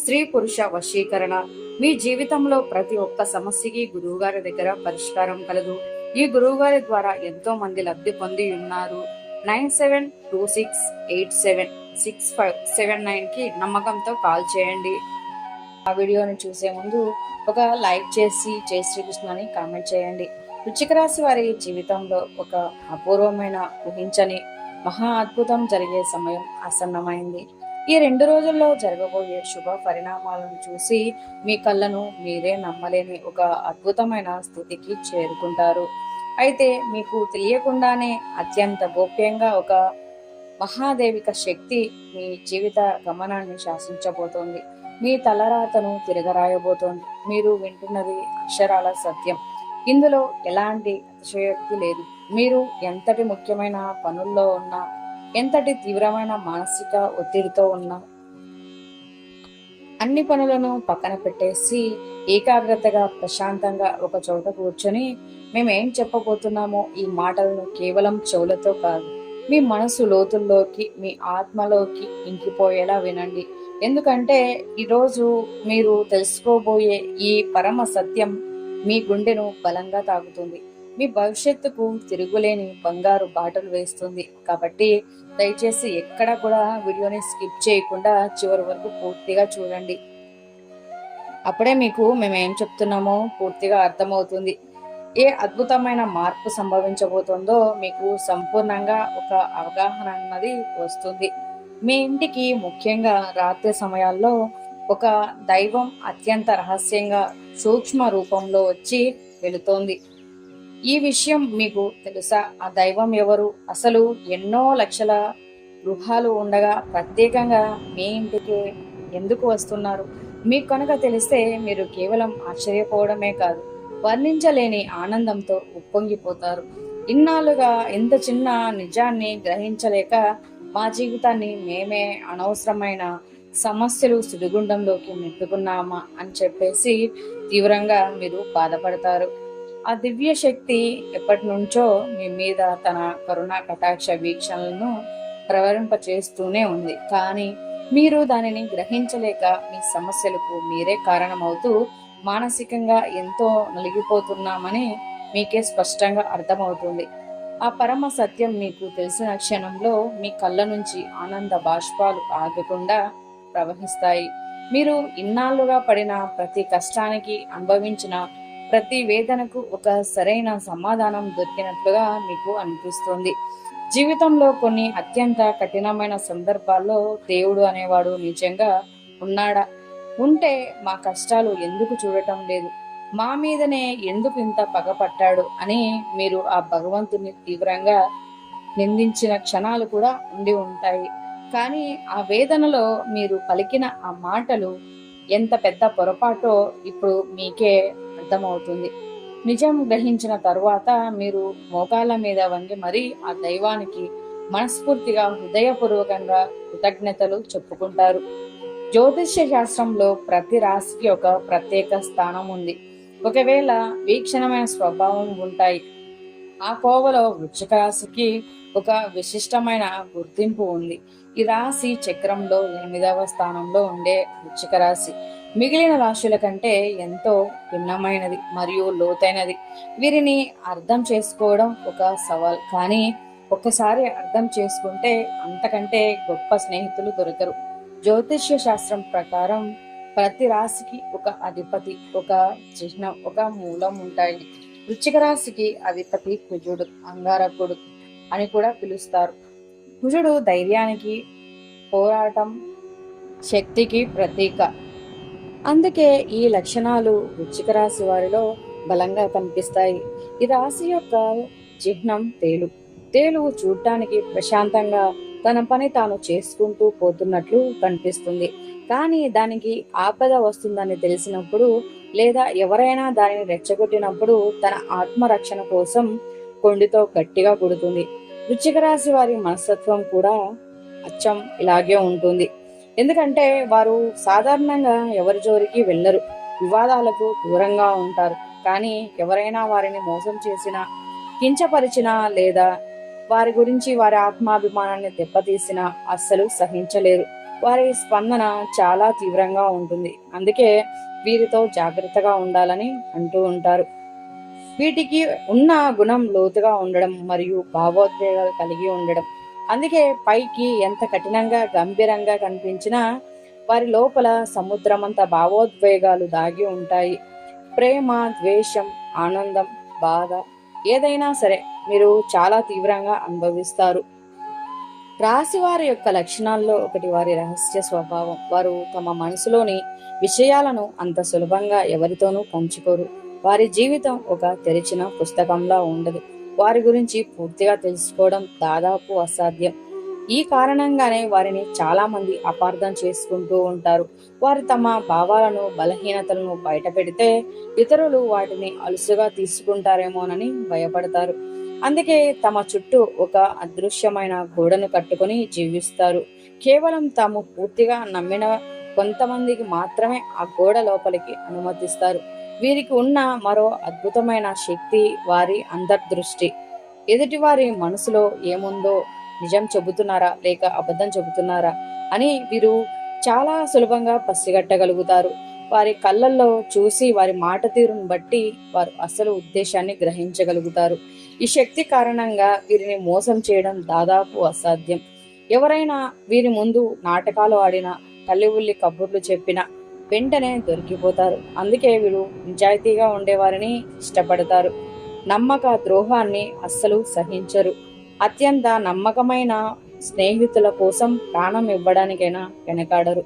స్త్రీ పురుష వశీకరణ. మీ జీవితంలో ప్రతి ఒక్క సమస్యకి గురువుగారి దగ్గర పరిష్కారం కలదు. ఈ గురువుగారి ద్వారా ఎంతో మంది లబ్ధి పొంది ఉన్నారు. Nine seven two six eight seven six five seven నైన్కి నమ్మకంతో కాల్ చేయండి. ఆ వీడియోని చూసే ముందు ఒక లైక్ చేసి జై శ్రీకృష్ణ అని కామెంట్ చేయండి. వృచ్చిక రాశి వారి జీవితంలో ఒక అపూర్వమైన ఊహించని మహా అద్భుతం జరిగే సమయం ఆసన్నమైంది. ఈ రెండు రోజుల్లో జరగబోయే శుభ పరిణామాలను చూసి మీ కళ్ళను మీరే నమ్మలేని ఒక అద్భుతమైన స్థితికి చేరుకుంటారు. అయితే మీకు తెలియకుండానే అత్యంత గోప్యంగా ఒక మహాదేవిక శక్తి మీ జీవిత గమనాన్ని శాసించబోతోంది. మీ తలరాతను తిరగరాయబోతోంది. మీరు వింటున్నది అక్షరాల సత్యం. ఇందులో ఎలాంటి అతిశయోక్తి లేదు. మీరు ఎంతటి ముఖ్యమైన పనుల్లో ఉన్నా ఎంతటి తీవ్రమైన మానసిక ఒత్తిడితో ఉన్నా అన్ని పనులను పక్కన పెట్టేసి ఏకాగ్రతగా ప్రశాంతంగా ఒక చోట కూర్చొని మేమేం చెప్పబోతున్నామో ఈ మాటలను కేవలం చెవులతో కాదు మీ మనసు లోతుల్లోకి మీ ఆత్మలోకి ఇంకిపోయేలా వినండి. ఎందుకంటే ఈరోజు మీరు తెలుసుకోబోయే ఈ పరమ సత్యం మీ గుండెను బలంగా తాగుతుంది మీ భవిష్యత్తుకు తిరుగులేని బంగారు బాటలు వేస్తుంది. కాబట్టి దయచేసి ఎక్కడ కూడా వీడియోని స్కిప్ చేయకుండా చివరి వరకు పూర్తిగా చూడండి. అప్పుడే మీకు మేము ఏం చెప్తున్నామో పూర్తిగా అర్థమవుతుంది. ఏ అద్భుతమైన మార్పు సంభవించబోతుందో మీకు సంపూర్ణంగా ఒక అవగాహన అన్నది వస్తుంది. మీ ఇంటికి ముఖ్యంగా రాత్రి సమయాల్లో ఒక దైవం అత్యంత రహస్యంగా సూక్ష్మ రూపంలో వచ్చి వెళుతోంది. ఈ విషయం మీకు తెలుసా? ఆ దైవం ఎవరు? అసలు ఎన్నో లక్షల గృహాలు ఉండగా ప్రత్యేకంగా మీ ఇంటికి ఎందుకు వస్తున్నారు? మీకు కనుక తెలిస్తే మీరు కేవలం ఆశ్చర్యపోవడమే కాదు వర్ణించలేని ఆనందంతో ఉప్పొంగిపోతారు. ఇన్నాళ్ళుగా ఇంత చిన్న నిజాన్ని గ్రహించలేక మా జీవితాన్ని మేమే అనవసరమైన సమస్యలు సుడిగుండంలోకి నెట్టుకున్నామా అని చెప్పేసి తీవ్రంగా మీరు బాధపడతారు. ఆ దివ్య శక్తి ఎప్పటి నుంచో మీ మీద తన కరుణా కటాక్ష వీక్షణలను ప్రవరింపచేస్తూనే ఉంది. కానీ మీరు దానిని గ్రహించలేక మీ సమస్యలకు మీరే కారణమవుతూ మానసికంగా ఎంతో నలిగిపోతున్నామని మీకే స్పష్టంగా అర్థమవుతుంది. ఆ పరమ సత్యం మీకు తెలిసిన క్షణంలో మీ కళ్ళ నుంచి ఆనంద బాష్పాలు ఆగకుండా ప్రవహిస్తాయి. మీరు ఇన్నాళ్ళుగా పడిన ప్రతి కష్టానికి అనుభవించిన ప్రతి వేదనకు ఒక సరైన సమాధానం దొరికినట్లుగా మీకు అనిపిస్తుంది. జీవితంలో కొన్ని అత్యంత కఠినమైన సందర్భాల్లో దేవుడు అనేవాడు నిజంగా ఉన్నాడా? ఉంటే మా కష్టాలు ఎందుకు చూడటం లేదు? మా మీదనే ఎందుకు ఇంత పగపట్టాడు అని మీరు ఆ భగవంతుని తీవ్రంగా నిందించిన క్షణాలు కూడా ఉండి ఉంటాయి. కానీ ఆ వేదనలో మీరు పలికిన ఆ మాటలు ఎంత పెద్ద పొరపాటో ఇప్పుడు మీకే అర్థమవుతుంది నిజం గ్రహించిన తరువాత మీరు మోకాళ్ళ మీద వంగి మరీ ఆ దైవానికి మనస్ఫూర్తిగా హృదయపూర్వకంగా కృతజ్ఞతలు చెప్పుకుంటారు. జ్యోతిష్య శాస్త్రంలో ప్రతి రాశికి ఒక ప్రత్యేక స్థానం ఉంది. ఒకవేళ వీక్షణమైన స్వభావం ఉంటాయి. ఆ కోవలో వృక్షిక రాశికి ఒక విశిష్టమైన గుర్తింపు ఉంది. ఈ రాశి చక్రంలో ఎనిమిదవ స్థానంలో ఉండే వృచ్చిక రాశి. మిగిలిన రాశుల కంటే ఎంతో భిన్నమైనది మరియు లోతైనది. వీరిని అర్థం చేసుకోవడం ఒక సవాల్. కానీ ఒక్కసారి అర్థం చేసుకుంటే అంతకంటే గొప్ప స్నేహితులు దొరకరు. జ్యోతిష్య శాస్త్రం ప్రకారం ప్రతి రాశికి ఒక అధిపతి ఒక చిహ్నం ఒక మూలం ఉంటాయి. వృచ్చిక రాశికి అధిపతి కుజుడు అంగారకుడు అని కూడా పిలుస్తారు. కుజుడు ధైర్యానికి పోరాటం శక్తికి ప్రతీక. అందుకే ఈ లక్షణాలు వృచ్చిక రాశి వారిలో బలంగా కనిపిస్తాయి. ఈ రాశి యొక్క చిహ్నం తేలు. తేలు చూడటానికి ప్రశాంతంగా తన పని తాను చేసుకుంటూ పోతున్నట్లు కనిపిస్తుంది. కానీ దానికి ఆపద వస్తుందని తెలిసినప్పుడు లేదా ఎవరైనా దానిని రెచ్చగొట్టినప్పుడు తన ఆత్మరక్షణ కోసం కొండితో గట్టిగా కొడుతుంది. వృచ్చిక రాశి వారి మనస్తత్వం కూడా అచ్చం ఇలాగే ఉంటుంది. ఎందుకంటే వారు సాధారణంగా ఎవరి జోరికి వెళ్ళరు. వివాదాలకు దూరంగా ఉంటారు. కానీ ఎవరైనా వారిని మోసం చేసినా కించపరిచినా లేదా వారి గురించి వారి ఆత్మాభిమానాన్ని దెబ్బతీసినా అస్సలు సహించలేరు. వారి స్పందన చాలా తీవ్రంగా ఉంటుంది. అందుకే వీరితో జాగ్రత్తగా ఉండాలని అంటూ ఉంటారు. వీటికి ఉన్న గుణం లోతుగా ఉండడం మరియు భావోద్వేగాలు కలిగి ఉండడం అందుకే పైకి ఎంత కఠినంగా గంభీరంగా కనిపించినా వారి లోపల సముద్రమంత భావోద్వేగాలు దాగి ఉంటాయి. ప్రేమ ద్వేషం ఆనందం బాధ ఏదైనా సరే మీరు చాలా తీవ్రంగా అనుభవిస్తారు. రాశి వారి యొక్క లక్షణాల్లో ఒకటి వారి రహస్య స్వభావం. వారు తమ మనసులోని విషయాలను అంత సులభంగా ఎవరితోనూ పంచుకోరు. వారి జీవితం ఒక తెరిచిన పుస్తకంలా ఉండదు. వారి గురించి పూర్తిగా తెలుసుకోవడం దాదాపు అసాధ్యం. ఈ కారణంగానే వారిని చాలా మంది అపార్థం చేసుకుంటూ ఉంటారు. వారు తమ భావాలను బలహీనతలను బయట పెడితే ఇతరులు వాటిని అలుసుగా తీసుకుంటారేమోనని భయపడతారు. అందుకే తమ చుట్టూ ఒక అదృశ్యమైన గోడను కట్టుకొని జీవిస్తారు. కేవలం తాము పూర్తిగా నమ్మిన కొంతమందికి మాత్రమే ఆ గోడ లోపలికి అనుమతిస్తారు. వీరికి ఉన్న మరో అద్భుతమైన శక్తి వారి అంతర్దృష్టి. ఎదుటివారి మనసులో ఏముందో నిజం చెబుతున్నారా? లేక అబద్ధం చెబుతున్నారా? అని వీరు చాలా సులభంగా పసిగట్టగలుగుతారు. వారి కళ్ళల్లో చూసి వారి మాట తీరును బట్టి వారు అసలు ఉద్దేశాన్ని గ్రహించగలుగుతారు. ఈ శక్తి కారణంగా వీరిని మోసం చేయడం దాదాపు అసాధ్యం. ఎవరైనా వీరి ముందు నాటకాలు ఆడిన కల్లివుల్లి కబుర్లు చెప్పిన వెంటనే దొరికిపోతారు. అందుకే వీరు నిజాయితీగా ఉండేవారిని ఇష్టపడతారు. నమ్మక ద్రోహాన్ని అస్సలు సహించరు. అత్యంత నమ్మకమైన స్నేహితుల కోసం ప్రాణం ఇవ్వడానికైనా వెనకాడరు.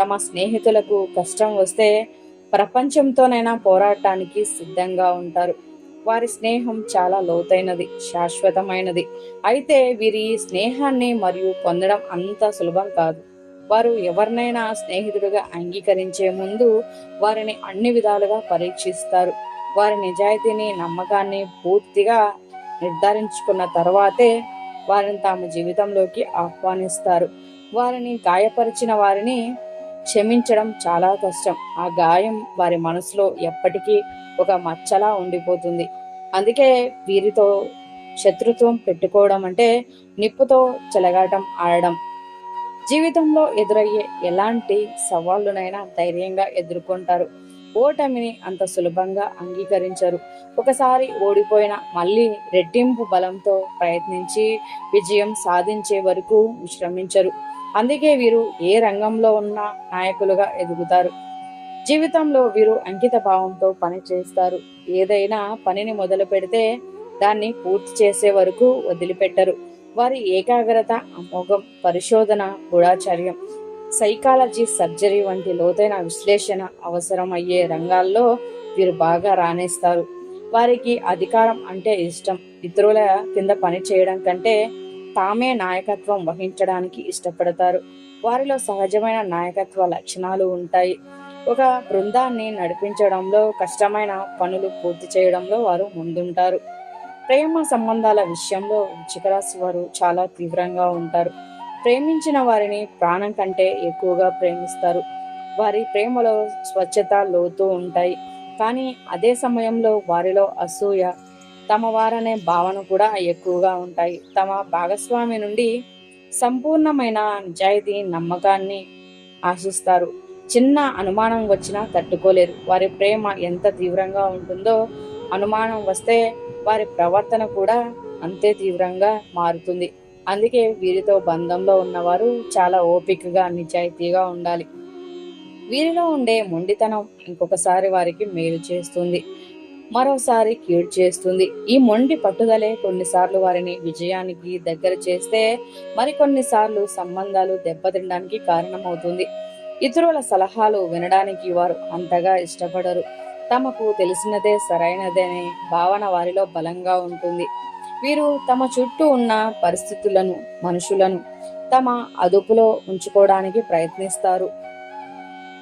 తమ స్నేహితులకు కష్టం వస్తే ప్రపంచంతోనైనా పోరాటానికి సిద్ధంగా ఉంటారు. వారి స్నేహం చాలా లోతైనది శాశ్వతమైనది. అయితే వీరి స్నేహాన్ని మరియు పొందడం అంత సులభం కాదు. వారు ఎవరినైనా స్నేహితుడిగా అంగీకరించే ముందు వారిని అన్ని విధాలుగా పరీక్షిస్తారు. వారి నిజాయితీని నమ్మకాన్ని పూర్తిగా నిర్ధారించుకున్న తర్వాతే వారిని తమ జీవితంలోకి ఆహ్వానిస్తారు. వారిని గాయపరిచిన వారిని క్షమించడం చాలా కష్టం. ఆ గాయం వారి మనసులో ఎప్పటికీ ఒక మచ్చలా ఉండిపోతుంది. అందుకే వీరితో శత్రుత్వం పెట్టుకోవడం అంటే నిప్పుతో చెలగాటం ఆడడం. జీవితంలో ఎదురయ్యే ఎలాంటి సవాళ్ళునైనా ధైర్యంగా ఎదుర్కొంటారు. ఓటమిని అంత సులభంగా అంగీకరించరు. ఒకసారి ఓడిపోయిన మళ్ళీ రెట్టింపు బలంతో ప్రయత్నించి విజయం సాధించే వరకు విశ్రమించరు. అందుకే వీరు ఏ రంగంలో ఉన్న నాయకులుగా ఎదుగుతారు. జీవితంలో వీరు అంకిత భావంతో పని చేస్తారు. ఏదైనా పనిని మొదలు పెడితే దాన్ని పూర్తి చేసే వరకు వదిలిపెట్టరు. వారి ఏకాగ్రత అమోఘం పరిశోధన గూఢాచార్యం సైకాలజీ సర్జరీ వంటి లోతైన విశ్లేషణ అవసరం అయ్యే రంగాల్లో వీరు బాగా రాణిస్తారు. వారికి అధికారం అంటే ఇష్టం. ఇతరుల కింద పని చేయడం కంటే తామే నాయకత్వం వహించడానికి ఇష్టపడతారు. వారిలో సహజమైన నాయకత్వ లక్షణాలు ఉంటాయి. ఒక బృందాన్ని నడిపించడంలో కష్టమైన పనులు పూర్తి చేయడంలో వారు ముందుంటారు. ప్రేమ సంబంధాల విషయంలో వృచ్చికరాశి వారు చాలా తీవ్రంగా ఉంటారు. ప్రేమించిన వారిని ప్రాణం కంటే ఎక్కువగా ప్రేమిస్తారు. వారి ప్రేమలో స్వచ్ఛత లోతు ఉంటాయి. కానీ అదే సమయంలో వారిలో అసూయ తమ వారనే భావన కూడా ఎక్కువగా ఉంటాయి. తమ భాగస్వామి నుండి సంపూర్ణమైన నిజాయితీ నమ్మకాన్ని ఆశిస్తారు. చిన్న అనుమానం వచ్చినా తట్టుకోలేరు. వారి ప్రేమ ఎంత తీవ్రంగా ఉంటుందో అనుమానం వస్తే వారి ప్రవర్తన కూడా అంతే తీవ్రంగా మారుతుంది. అందుకే వీరితో బంధంలో ఉన్నవారు చాలా ఓపికగా నిజాయితీగా ఉండాలి. వీరిలో ఉండే మొండితనం ఇంకొకసారి వారికి మేలు చేస్తుంది. మరోసారి కీడు చేస్తుంది. ఈ మొండి పట్టుదలే కొన్నిసార్లు వారిని విజయానికి దగ్గర చేస్తే మరికొన్నిసార్లు సంబంధాలు దెబ్బతినడానికి కారణమవుతుంది. ఇతరుల సలహాలు వినడానికి వారు అంతగా ఇష్టపడరు. తమకు తెలిసినదే సరైనదనే భావన వారిలో బలంగా ఉంటుంది. వీరు తమ చుట్టూ ఉన్న పరిస్థితులను మనుషులను తమ అదుపులో ఉంచుకోవడానికి ప్రయత్నిస్తారు.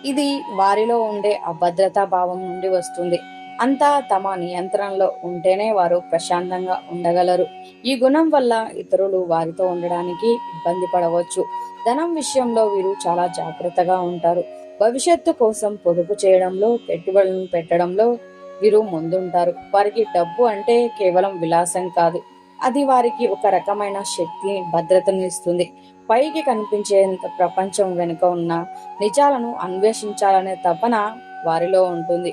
ఇది వారిలో ఉండే అభద్రతా భావం నుండి వస్తుంది. అంతా తమ నియంత్రణలో ఉంటేనే వారు ప్రశాంతంగా ఉండగలరు. ఈ గుణం వల్ల ఇతరులు వారితో ఉండడానికి ఇబ్బంది పడవచ్చు. ధనం విషయంలో వీరు చాలా జాగ్రత్తగా ఉంటారు. భవిష్యత్తు కోసం పొదుపు చేయడంలో పెట్టుబడులను పెట్టడంలో వీరు ముందుంటారు. వారికి డబ్బు అంటే కేవలం విలాసం కాదు. అది వారికి ఒక రకమైన శక్తి భద్రతను ఇస్తుంది. పైకి కనిపించేంత ప్రపంచం వెనుక ఉన్న నిజాలను అన్వేషించాలనే తపన వారిలో ఉంటుంది.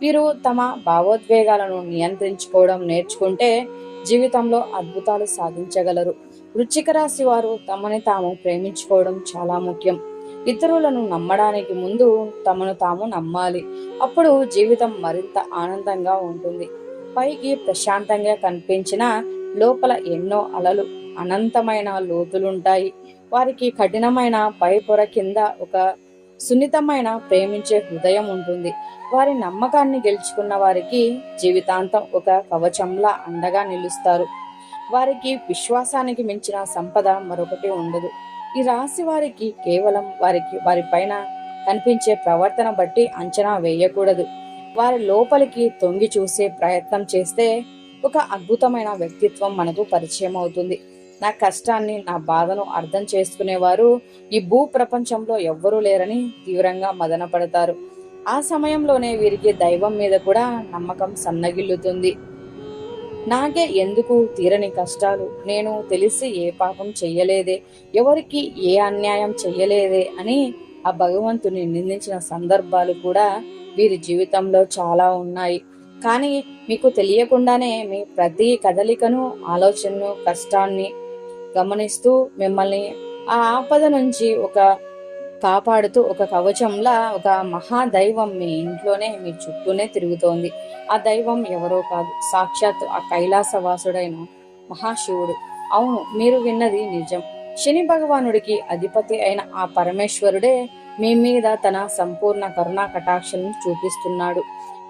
వీరు తమ భావోద్వేగాలను నియంత్రించుకోవడం నేర్చుకుంటే జీవితంలో అద్భుతాలు సాధించగలరు. వృచ్చిక రాశి వారు తమని తాము ప్రేమించుకోవడం చాలా ముఖ్యం. ఇతరులను నమ్మడానికి ముందు తమను తాము నమ్మాలి. అప్పుడు జీవితం మరింత ఆనందంగా ఉంటుంది. పైకి ప్రశాంతంగా కనిపించిన లోపల ఎన్నో అలలు అనంతమైన లోతులుంటాయి. వారికి కఠినమైన పైపొర కింద ఒక సున్నితమైన ప్రేమించే హృదయం ఉంటుంది. వారి నమ్మకాన్ని గెలుచుకున్న వారికి జీవితాంతం ఒక కవచంలా అండగా నిలుస్తారు. వారికి విశ్వాసానికి మించిన సంపద మరొకటి ఉండదు. ఈ రాశి వారికి కేవలం వారికి వారి పైన కనిపించే ప్రవర్తన బట్టి అంచనా వేయకూడదు. వారి లోపలికి తొంగి చూసే ప్రయత్నం చేస్తే ఒక అద్భుతమైన వ్యక్తిత్వం మనకు పరిచయం అవుతుంది. నా కష్టాన్ని నా బాధను అర్థం చేసుకునేవారు ఈ భూ ప్రపంచంలో ఎవ్వరూ లేరని తీవ్రంగా మదనపడతారు. ఆ సమయంలోనే వీరికి దైవం మీద కూడా నమ్మకం సన్నగిల్లుతుంది. నాకే ఎందుకు తీరని కష్టాలు? నేను తెలిసి ఏ పాపం చెయ్యలేదే ఎవరికి ఏ అన్యాయం చెయ్యలేదే అని ఆ భగవంతుని నిందించిన సందర్భాలు కూడా వీరి జీవితంలో చాలా ఉన్నాయి. కానీ మీకు తెలియకుండానే మీ ప్రతి కదలికను ఆలోచనను కష్టాన్ని గమనిస్తూ మిమ్మల్ని ఆ ఆపద నుంచి ఒక కాపాడుతూ ఒక కవచంలా ఒక మహాదైవం మీ ఇంట్లోనే మీ చుట్టూనే తిరుగుతోంది. ఆ దైవం ఎవరో కాదు. సాక్షాత్ ఆ కైలాసవాసుడైన మహాశివుడు. అవును మీరు విన్నది నిజం. శని భగవానుడికి అధిపతి అయిన ఆ పరమేశ్వరుడే మీ మీద తన సంపూర్ణ కరుణా కటాక్షను చూపిస్తున్నాడు.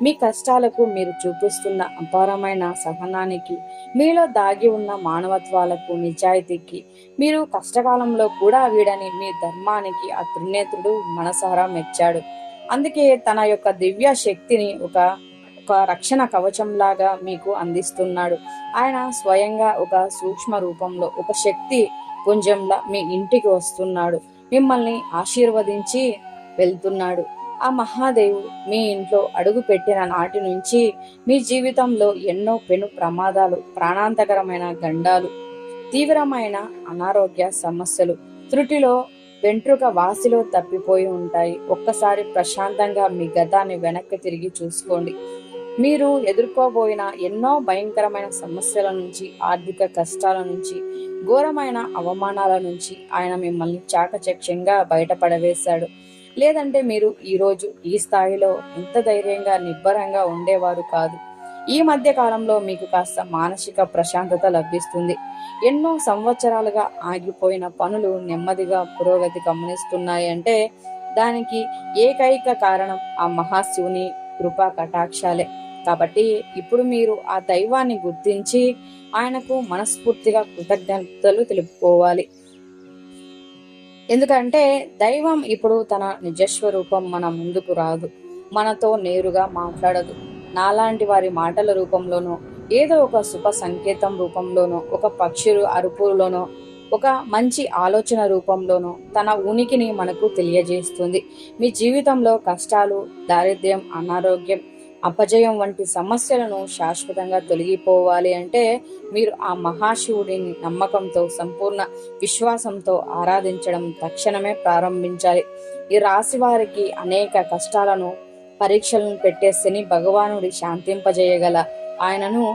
మీ కష్టాలకు మీరు చూపిస్తున్న అపారమైన సహనానికి మీలో దాగి ఉన్న మానవత్వాలకు నిజాయితీకి మీరు కష్టకాలంలో కూడా వీడని మీ ధర్మానికి ఆ త్రినేత్రుడు మనసారా మెచ్చాడు. అందుకే తన యొక్క దివ్య శక్తిని ఒక ఒక రక్షణ కవచంలాగా మీకు అందిస్తున్నాడు. ఆయన స్వయంగా ఒక సూక్ష్మ రూపంలో ఒక శక్తి పుంజంలా మీ ఇంటికి వస్తున్నాడు. మిమ్మల్ని ఆశీర్వదించి వెళ్తున్నాడు. ఆ మహాదేవుడు మీ ఇంట్లో అడుగు పెట్టిన నాటి నుంచి మీ జీవితంలో ఎన్నో పెను ప్రమాదాలు ప్రాణాంతకరమైన గండాలు తీవ్రమైన అనారోగ్య సమస్యలు త్రుటిలో వెంట్రుక వాసిలో తప్పిపోయి ఉంటాయి. ఒక్కసారి ప్రశాంతంగా మీ గతాన్ని వెనక్కి తిరిగి చూసుకోండి. మీరు ఎదుర్కోబోయిన ఎన్నో భయంకరమైన సమస్యల నుంచి ఆర్థిక కష్టాల నుంచి ఘోరమైన అవమానాల నుంచి ఆయన మిమ్మల్ని చాకచక్యంగా బయటపడవేశాడు. లేదంటే మీరు ఈరోజు ఈ స్థాయిలో ఇంత ధైర్యంగా నిబ్బరంగా ఉండేవారు కాదు. ఈ మధ్య కాలంలో మీకు కాస్త మానసిక ప్రశాంతత లభిస్తుంది. ఎన్నో సంవత్సరాలుగా ఆగిపోయిన పనులు నెమ్మదిగా పురోగతి గమనిస్తున్నాయి అంటే దానికి ఏకైక కారణం ఆ మహాశివుని కృపా కటాక్షాలే. కాబట్టి ఇప్పుడు మీరు ఆ దైవాన్ని గుర్తించి ఆయనకు మనస్ఫూర్తిగా కృతజ్ఞతలు తెలుపుకోవాలి. ఎందుకంటే దైవం ఇప్పుడు తన నిజస్వరూపం మన ముందుకు రాదు. మనతో నేరుగా మాట్లాడదు. నాలాంటి వారి మాటల రూపంలోనో ఏదో ఒక శుభ సంకేతం రూపంలోనో ఒక పక్షులు అరుపులోనో ఒక మంచి ఆలోచన రూపంలోనో తన ఉనికిని మనకు తెలియజేస్తుంది. మీ జీవితంలో కష్టాలు దారిద్ర్యం అనారోగ్యం అపజయం వంటి సమస్యలను శాశ్వతంగా తొలగిపోవాలి అంటే మీరు ఆ మహాశివుడిని నమ్మకంతో సంపూర్ణ విశ్వాసంతో ఆరాధించడం తక్షణమే ప్రారంభించాలి. ఈ రాశి వారికి అనేక కష్టాలను పరీక్షలను పెట్టే శని భగవానుడి శాంతింపజేయగల ఆయనను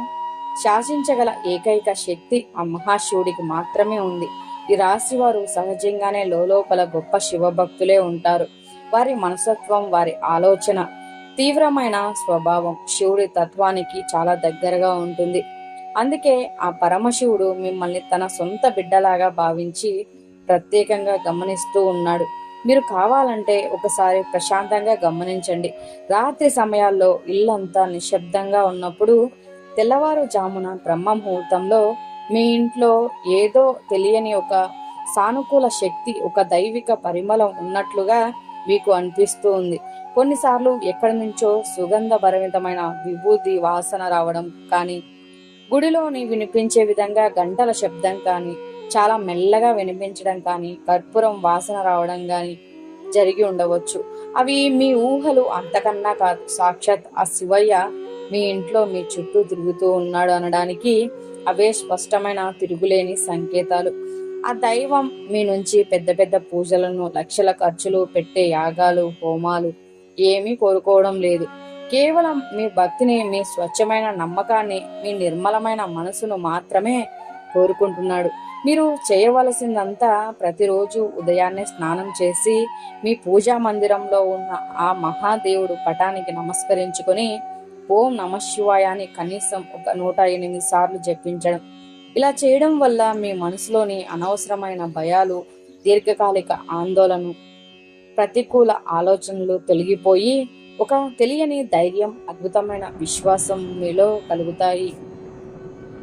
శాసించగల ఏకైక శక్తి ఆ మహాశివుడికి మాత్రమే ఉంది. ఈ రాశి వారు సహజంగానే లోపల గొప్ప శివభక్తులే ఉంటారు. వారి మనసత్వం వారి ఆలోచన తీవ్రమైన స్వభావం శివుడి తత్వానికి చాలా దగ్గరగా ఉంటుంది. అందుకే ఆ పరమశివుడు మిమ్మల్ని తన సొంత బిడ్డలాగా భావించి ప్రత్యేకంగా గమనిస్తూ ఉన్నాడు. మీరు కావాలంటే ఒకసారి ప్రశాంతంగా గమనించండి. రాత్రి సమయాల్లో ఇల్లంతా నిశ్శబ్దంగా ఉన్నప్పుడు తెల్లవారుజామున బ్రహ్మ ముహూర్తంలో మీ ఇంట్లో ఏదో తెలియని ఒక సానుకూల శక్తి ఒక దైవిక పరిమళం ఉన్నట్లుగా మీకు అనిపిస్తూ ఉంది. కొన్నిసార్లు ఎక్కడి నుంచో సుగంధభరితమైన విభూతి వాసన రావడం కానీ గుడిలోని వినిపించే విధంగా గంటల శబ్దం కానీ చాలా మెల్లగా వినిపించడం కానీ కర్పూరం వాసన రావడం కానీ జరిగి ఉండవచ్చు. అవి మీ ఊహలు అంతకన్నా కాదు. సాక్షాత్ ఆ శివయ్య మీ ఇంట్లో మీ చుట్టూ తిరుగుతూ ఉన్నాడు అనడానికి అవే స్పష్టమైన తిరుగులేని సంకేతాలు. ఆ దైవం మీ నుంచి పెద్ద పెద్ద పూజలను లక్షల ఖర్చులు పెట్టే యాగాలు హోమాలు ఏమీ కోరుకోవడం లేదు. కేవలం మీ భక్తిని మీ స్వచ్ఛమైన నమ్మకాన్ని మీ నిర్మలమైన మనసును మాత్రమే కోరుకుంటున్నాడు. మీరు చేయవలసిందంతా ప్రతిరోజు ఉదయాన్నే స్నానం చేసి మీ పూజా మందిరంలో ఉన్న ఆ మహాదేవుడు పటానికి నమస్కరించుకొని ఓం నమ శివాయాన్ని కనీసం ఒక నూట ఎనిమిది సార్లు జపించడం ఇలా చేయడం వల్ల మీ మనసులోని అనవసరమైన భయాలు దీర్ఘకాలిక ఆందోళన ప్రతికూల ఆలోచనలు తొలగిపోయి ఒక తెలియని ధైర్యం అద్భుతమైన విశ్వాసం మీలో కలుగుతాయి.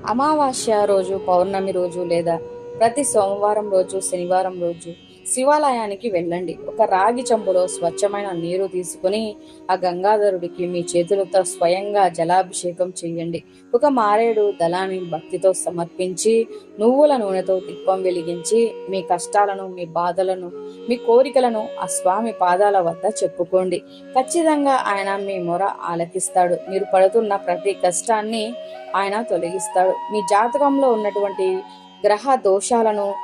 అమావాస్య రోజు పౌర్ణమి రోజు లేదా ప్రతి సోమవారం రోజు శనివారం రోజు శివాలయానికి వెళ్ళండి. ఒక రాగి చెంబులో స్వచ్ఛమైన నీరు తీసుకుని ఆ గంగాధరుడికి మీ చేతులతో స్వయంగా జలాభిషేకం చేయండి. ఒక మారేడు దళాన్ని భక్తితో సమర్పించి నువ్వుల నూనెతో దీపం వెలిగించి మీ కష్టాలను మీ బాధలను మీ కోరికలను ఆ స్వామి పాదాల వద్ద చెప్పుకోండి. ఖచ్చితంగా ఆయన మీ మొర ఆలకిస్తాడు. మీరు పడుతున్న ప్రతి కష్టాన్ని ఆయన తొలగిస్తాడు. మీ జాతకంలో ఉన్నటువంటి గ్రహ దోషాలను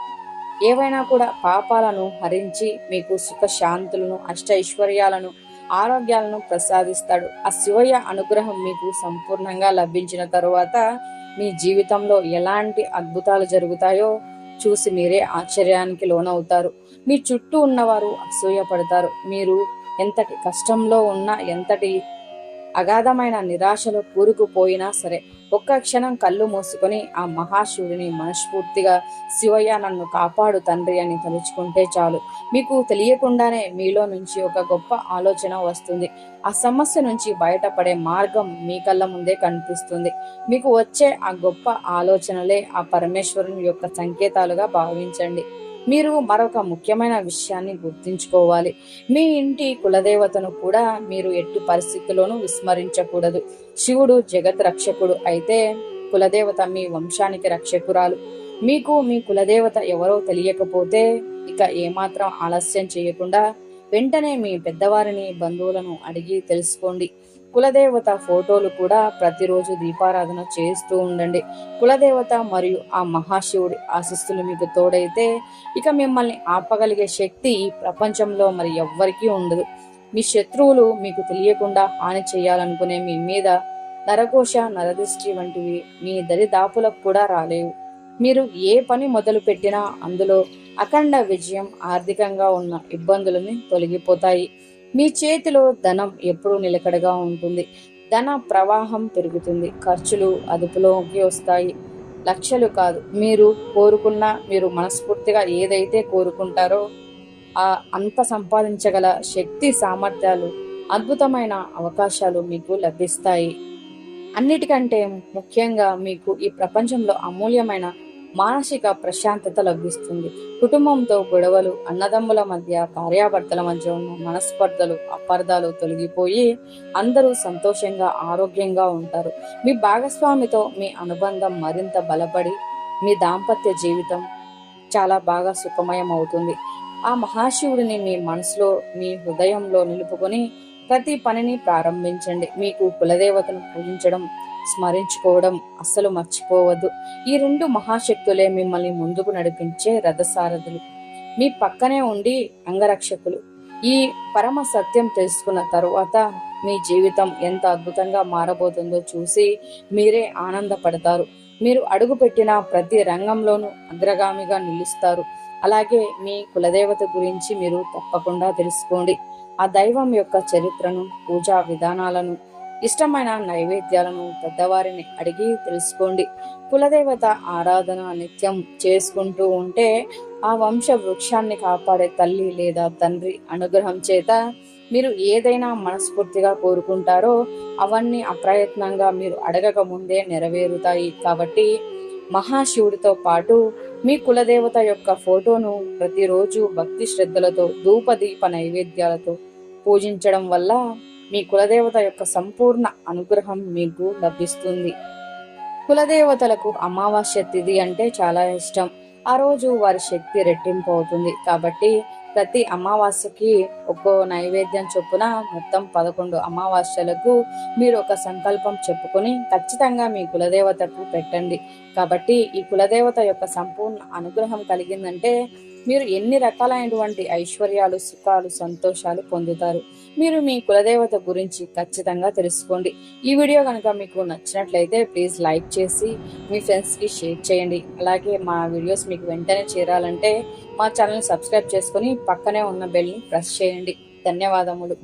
ఏవైనా కూడా పాపాలను హరించి మీకు సుఖ శాంతులను అష్ట ఐశ్వర్యాలను ఆరోగ్యాలను ప్రసాదిస్తాడు. ఆ శివయ్య అనుగ్రహం మీకు సంపూర్ణంగా లభించిన తరువాత మీ జీవితంలో ఎలాంటి అద్భుతాలు జరుగుతాయో చూసి మీరే ఆశ్చర్యానికి లోనవుతారు. మీ చుట్టూ ఉన్నవారు అసూయపడతారు. మీరు ఎంతటి కష్టంలో ఉన్నా ఎంతటి అగాధమైన నిరాశలో కూరుకుపోయినా సరే ఒక్క క్షణం కళ్ళు మూసుకొని ఆ మహాశివుడిని మనస్ఫూర్తిగా శివయ్య నన్ను కాపాడు తండ్రి అని తలుచుకుంటే చాలు. మీకు తెలియకుండానే మీలో నుంచి ఒక గొప్ప ఆలోచన వస్తుంది. ఆ సమస్య నుంచి బయటపడే మార్గం మీ కళ్ళ ముందే కనిపిస్తుంది. మీకు వచ్చే ఆ గొప్ప ఆలోచనలే ఆ పరమేశ్వరుని యొక్క సంకేతాలుగా భావించండి. మీరు మరొక ముఖ్యమైన విషయాన్ని గుర్తుంచుకోవాలి. మీ ఇంటి కులదేవతను కూడా మీరు ఎట్టి పరిస్థితుల్లోనూ విస్మరించకూడదు. శివుడు జగత్ రక్షకుడు అయితే కులదేవత మీ వంశానికి రక్షకురాలు. మీకు మీ కులదేవత ఎవరో తెలియకపోతే ఇక ఏమాత్రం ఆలస్యం చేయకుండా వెంటనే మీ పెద్దవారిని బంధువులను అడిగి తెలుసుకోండి. కులదేవత ఫోటోలు కూడా ప్రతిరోజు దీపారాధన చేస్తూ ఉండండి. కులదేవత మరియు ఆ మహాశివుడి ఆశిస్తులు మీకు తోడైతే ఇక మిమ్మల్ని ఆపగలిగే శక్తి ఈ ప్రపంచంలో మరి ఎవ్వరికీ ఉండదు. మీ శత్రువులు మీకు తెలియకుండా హాని చేయాలనుకునే మీ మీద నరకోశ నరదృష్టి వంటివి మీ దరిదాపులకు కూడా రాలేవు. మీరు ఏ పని మొదలు పెట్టినా అందులో అఖండ విజయం ఆర్థికంగా ఉన్న ఇబ్బందులని తొలగిపోతాయి. మీ చేతిలో ధనం ఎప్పుడూ నిలకడగా ఉంటుంది. ధన ప్రవాహం పెరుగుతుంది. ఖర్చులు అదుపులోకి వస్తాయి. లక్షలు కాదు. మీరు కోరుకున్న మీరు మనస్ఫూర్తిగా ఏదైతే కోరుకుంటారో ఆ అంత సంపాదించగల శక్తి సామర్థ్యాలు అద్భుతమైన అవకాశాలు మీకు లభిస్తాయి. అన్నిటికంటే ముఖ్యంగా మీకు ఈ ప్రపంచంలో అమూల్యమైన మానసిక ప్రశాంతత లభిస్తుంది. కుటుంబంతో గొడవలు అన్నదమ్ముల మధ్య భార్యాభర్తల మధ్య ఉన్న మనస్పర్ధలు అపార్థాలు తొలగిపోయి అందరూ సంతోషంగా ఆరోగ్యంగా ఉంటారు. మీ భాగస్వామితో మీ అనుబంధం మరింత బలపడి మీ దాంపత్య జీవితం చాలా బాగా సుఖమయం అవుతుంది ఆ మహాశివుడిని మీ మనసులో మీ హృదయంలో నిలుపుకొని ప్రతి పనిని ప్రారంభించండి. మీకు కులదేవతను పూజించడం స్మరించుకోవడం అస్సలు మర్చిపోవద్దు. ఈ రెండు మహాశక్తులే మిమ్మల్ని ముందుకు నడిపించే రథసారథులు. మీ పక్కనే ఉండి అంగరక్షకులు. ఈ పరమ సత్యం తెలుసుకున్న తరువాత మీ జీవితం ఎంత అద్భుతంగా మారబోతుందో చూసి మీరే ఆనందపడతారు. మీరు అడుగుపెట్టిన ప్రతి రంగంలోనూ అగ్రగామిగా నిలుస్తారు. అలాగే మీ కులదేవత గురించి మీరు తప్పకుండా తెలుసుకోండి. ఆ దైవం యొక్క చరిత్రను పూజా విధానాలను ఇష్టమైన నైవేద్యాలను పెద్దవారిని అడిగి తెలుసుకోండి. కులదేవత ఆరాధన నిత్యం చేసుకుంటూ ఉంటే ఆ వంశ వృక్షాన్ని కాపాడే తల్లి లేదా తండ్రి అనుగ్రహం చేత మీరు ఏదైనా మనస్ఫూర్తిగా కోరుకుంటారో అవన్నీ అప్రయత్నంగా మీరు అడగక ముందే నెరవేరుతాయి. కాబట్టి మహాశివుడితో పాటు మీ కులదేవత యొక్క ఫోటోను ప్రతిరోజు భక్తి శ్రద్ధలతో ధూపదీప నైవేద్యాలతో పూజించడం వల్ల మీ కులదేవత యొక్క సంపూర్ణ అనుగ్రహం మీకు లభిస్తుంది. కులదేవతలకు అమావాస్య తిథి అంటే చాలా ఇష్టం. ఆ రోజు వారి శక్తి రెట్టింపు అవుతుంది. కాబట్టి ప్రతి అమావాస్యకి ఒక్కో నైవేద్యం చొప్పున మొత్తం పదకొండు అమావాస్యలకు మీరు ఒక సంకల్పం చెప్పుకొని ఖచ్చితంగా మీ కులదేవతకు పెట్టండి. కాబట్టి ఈ కులదేవత యొక్క సంపూర్ణ అనుగ్రహం కలిగిందంటే మీరు ఎన్ని రకాలైనటువంటి ఐశ్వర్యాలు సుఖాలు సంతోషాలు పొందుతారు? మీరు మీ కులదేవత గురించి ఖచ్చితంగా తెలుసుకోండి. ఈ వీడియో కనుక మీకు నచ్చినట్లయితే ప్లీజ్ లైక్ చేసి మీ ఫ్రెండ్స్కి షేర్ చేయండి. అలాగే మా వీడియోస్ మీకు వెంటనే చేరాలంటే మా ఛానల్ సబ్స్క్రైబ్ చేసుకొని పక్కనే ఉన్న బెల్ని ప్రెస్ చేయండి. ధన్యవాదములు.